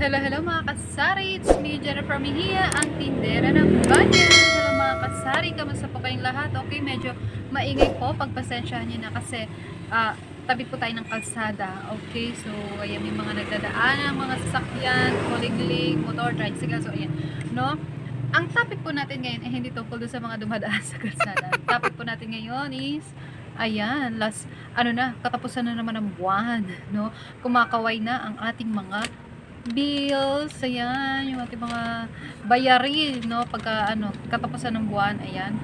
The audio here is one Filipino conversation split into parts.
Hello, hello mga kasari. It's me, Jennifer Mejia, ang tindera ng banyan. Hello mga kasari. Kamusta po kayong lahat? Okay, medyo maingay po. Pagpasensyahan nyo na kasi ah, tabi po tayo ng kalsada. Okay, so ayan yung mga nagdadaan mga sasakyan, kuliglig, motor, tricycle. So ayan, no? Ang topic po natin ngayon ay hindi tungkol sa mga dumadaan sa kalsada. Topic po natin ngayon is Ayan, last, ano na, katapusan na naman ng buwan, no? Kumakaway na ang ating mga bills, ayan, yung ating mga bayarin, no? Pagka, ano, katapusan ng buwan, ayan.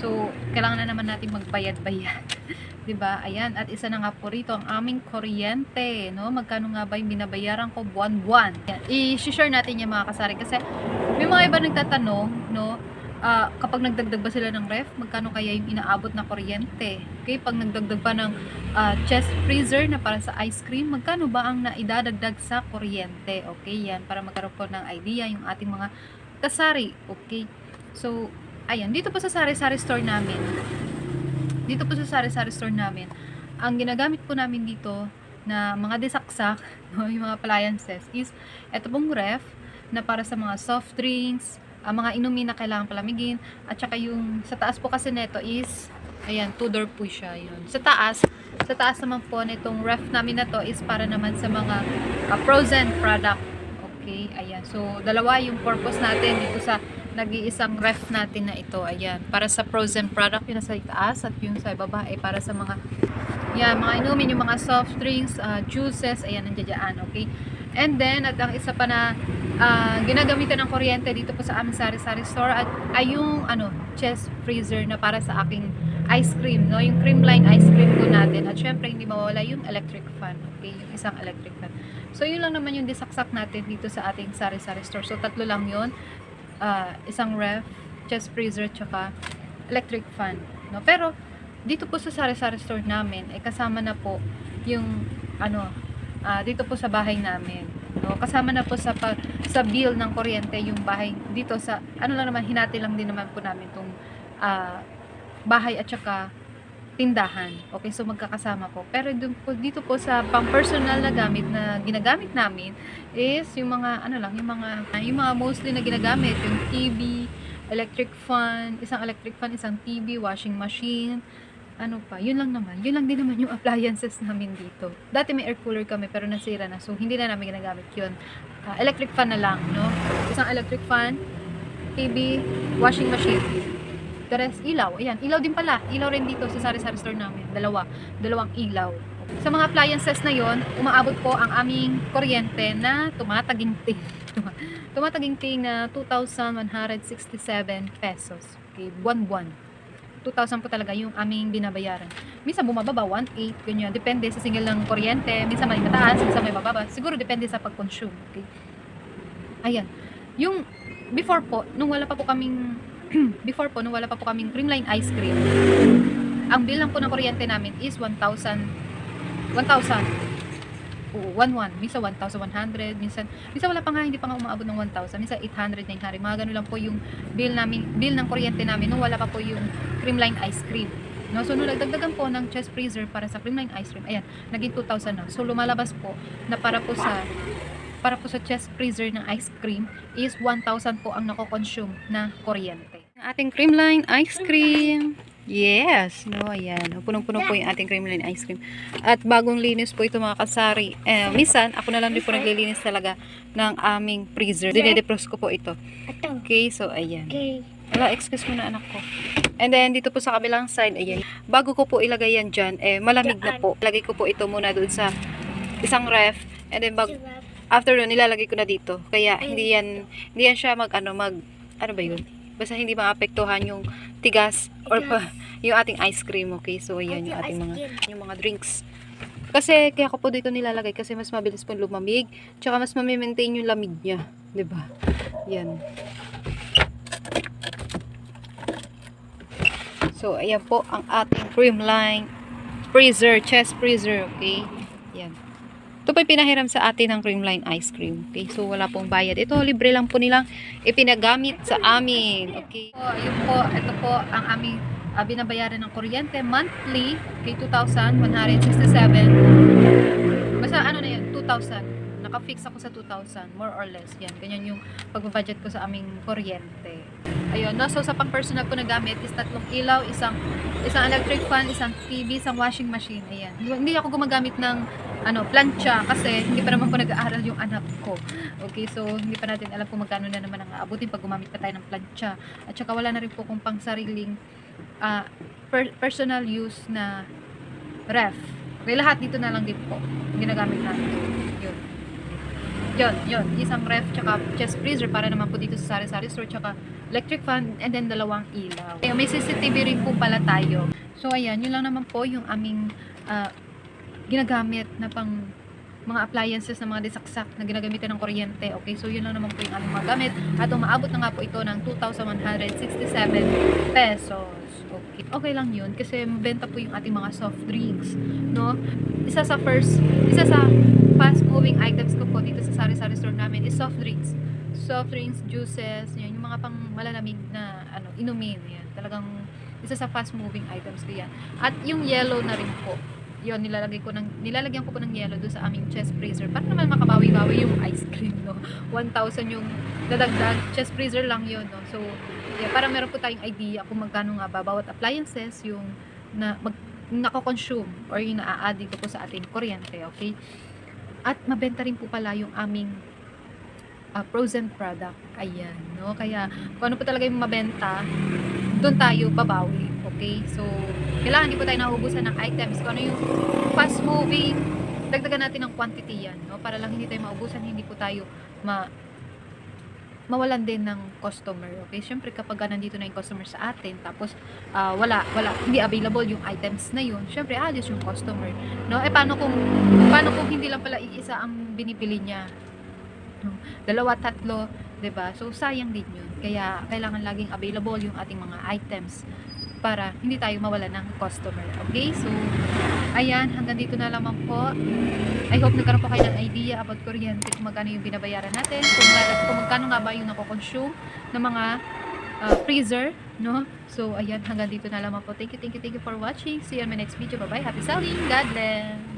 So, kailangan na naman natin magbayad-bayad. 'Di ba Ayan, at isa na nga po rito ang aming kuryente, no? Magkano nga ba yung binabayaran ko buwan-buwan? I-share natin yung mga kasari kasi may mga iba nagtatanong, no? Ah, kapag nagdagdag ba sila ng ref, magkano kaya yung inaabot na kuryente? Okay, pag nagdagdag pa ng ah, chest freezer na para sa ice cream, magkano ba ang naidadagdag sa kuryente? Okay, yan, para magkaroon po ng idea yung ating mga kasari. Okay, so, ayan, dito po sa sari-sari store namin, dito po sa sari-sari store namin, ang ginagamit po namin dito na mga desaksak, no, yung mga appliances is, eto pong ref, na para sa mga soft drinks, ang mga inumin na kailangan palamigin at saka yung sa taas po kasi neto is ayan, two door po siya yun. Sa taas, sa taas naman po nitong ref namin na to is para naman sa mga uh, frozen product. Okay, ayan. So, dalawa yung purpose natin dito sa nag-iisang ref natin na ito. Ayan, para sa frozen product yung nasa taas at yung sa baba ay para sa mga yan, mga inumin, yung mga soft drinks, uh, juices, ayan, nandiyan dyan, okay? And then, at ang isa pa na ah, ginagamitan ng kuryente dito po sa aming sari-sari store at ay yung ano, chest freezer na para sa aking ice cream, no? Yung creamline ice cream po natin. At syempre, hindi mawala yung electric fan, okay? Yung isang electric fan. So, yun lang naman yung disaksak natin dito sa ating sari-sari store. So, tatlo lang yun. Ah, isang ref, chest freezer, tsaka electric fan, no? Pero, dito po sa sari-sari store namin, ay kasama na po yung ano, ah, dito po sa bahay namin. No, kasama na po sa pa, sa bill ng kuryente yung bahay dito sa ano lang naman hinati lang din naman po namin tong ah, bahay at saka tindahan. Okay, so magkakasama po. Pero dun po, dito po sa pang-personal na gamit na ginagamit namin is yung mga ano lang, yung mga yung mga mostly na ginagamit, yung TV, electric fan, isang electric fan, isang TV, washing machine, ano pa, yun lang naman. Yun lang din naman yung appliances namin dito. Dati may air cooler kami pero nasira na. So, hindi na namin ginagamit yun. Ah, electric fan na lang, no? Isang electric fan, TV, washing machine. The rest, ilaw. Ayan, ilaw din pala. Ilaw rin dito sa sari-sari store namin. Dalawa. Dalawang ilaw. Sa mga appliances na yon, umaabot po ang aming kuryente na tumataginting. tumataginting na 2,167 pesos. Okay, buwan-buwan. 2,000 po talaga yung aming binabayaran. Minsan bumababa, 1,800, ganyan. Depende sa single ng kuryente. Minsan may mataas, minsan may bababa. Siguro depende sa pag-consume. Okay? Ayan. Yung before po, nung wala pa po kaming before po, nung wala pa po kaming creamline ice cream, ang bill lang po ng kuryente namin is 1,000 1,000 Oo, 1,1. Minsan 1,100. Minsan, minsan wala pa nga, hindi pa nga umaabot ng 1,000. Minsan 800, 900. Mga ganun lang po yung bill namin, bill ng kuryente namin nung wala pa po yung creamline ice cream. No, so nung nagdagdagan po ng chest freezer para sa creamline ice cream, ayan, naging 2,000 na. So lumalabas po na para po sa para po sa chest freezer ng ice cream is 1,000 po ang nako-consume na kuryente. Ang ating creamline ice cream. Yes, no, ayan. Punong-puno po yung ating creamline ice cream. At bagong linis po ito mga kasari. Eh, minsan, ako na lang din po naglilinis talaga ng aming freezer. Dinedepros ko po ito. Okay, so ayan. Okay. Wala, excuse mo na anak ko. And then, dito po sa kabilang side, ayan. Bago ko po ilagay yan dyan, eh, malamig na po. Lagay ko po ito muna doon sa isang ref. And then, bag, after nun, nilalagay ko na dito. Kaya, hindi yan, hindi yan siya mag, ano, mag, ano ba yun? Basta hindi maapektuhan yung tigas or pa, yung ating ice cream, okay? So, ayan yung ating mga, yung mga drinks. Kasi, kaya ko po dito nilalagay kasi mas mabilis po lumamig. Tsaka mas mamimaintain yung lamig niya. ba Yan. So, ayan po ang ating creamline freezer, chest freezer, okay? Yan. Ito po pinahiram sa atin ng creamline ice cream, okay? So, wala pong bayad. Ito, libre lang po nilang ipinagamit sa amin, okay? So, ayun po, ito po ang aming ah, binabayaran ng kuryente monthly, okay, 2,167. Basta ano na yun, 2,000 na naka-fix ako sa 2,000, more or less. Yan, ganyan yung pagbabudget ko sa aming kuryente. Ayun, no? So, sa pang personal ko na gamit is tatlong ilaw, isang isang electric fan, isang TV, isang washing machine. Ayan. Hindi ako gumagamit ng ano, plancha kasi hindi pa naman po nag-aaral yung anak ko. Okay, so hindi pa natin alam kung magkano na naman ang aabutin pag gumamit pa tayo ng plancha. At saka wala na rin po kung pang sariling ah, per- personal use na ref. Okay, lahat dito na lang din po. Ginagamit natin. Yun. Yun, yun. Isang ref, tsaka chest freezer para naman po dito sa sari-sari store, tsaka electric fan, and then dalawang ilaw. Okay, may CCTV rin po pala tayo. So, ayan, yun lang naman po yung aming ah, ginagamit na pang mga appliances na mga disaksak na ginagamitan ng kuryente. Okay, so yun lang naman po yung aming mga gamit. At umaabot na nga po ito ng 2,167 pesos. Okay. Okay lang yun kasi mabenta po yung ating mga soft drinks. No? Isa sa first, isa sa fast moving items ko po dito sa sari-sari store namin is soft drinks. Soft drinks, juices, yan, yung mga pang malalamig na ano, inumin. Yan. Talagang isa sa fast moving items ko yan. At yung yellow na rin po. Yun, nilalagay ko ng, nilalagyan ko po ng yellow doon sa aming chest freezer para naman makabawi-bawi yung ice cream, no? 1,000 yung dadagdag. Chest freezer lang yun, no? So, yeah, para meron po tayong idea kung magkano nga ba bawat appliances yung na mag, nako-consume or yung naa-add dito po sa ating kuryente, okay? At mabenta rin po pala yung aming uh, frozen product. Ayan, no? Kaya, kung ano po talaga yung mabenta, doon tayo babawi. Okay? So, kailangan hindi po tayo nauubusan ng items. Kung ano yung fast moving, dagdagan natin ng quantity yan, no? Para lang hindi tayo maubusan, hindi po tayo ma mawalan din ng customer. Okay? Siyempre, kapag nandito na yung customer sa atin, tapos ah, wala, wala, hindi available yung items na yun, siyempre, alis yung customer. No? Eh, paano kung, paano kung hindi lang pala iisa ang binibili niya? No? Dalawa, tatlo, 'di ba So, sayang din yun. Kaya, kailangan laging available yung ating mga items para hindi tayo mawala ng customer. Okay? So, ayan, hanggang dito na lamang po. I hope nagkaroon po kayo ng idea about kuryente kung magkano yung binabayaran natin, kung, kung magkano nga ba yung nako-consume ng mga uh, freezer, no? So, ayan, hanggang dito na lamang po. Thank you, thank you, thank you for watching. See you on my next video. Bye-bye. Happy selling. God bless.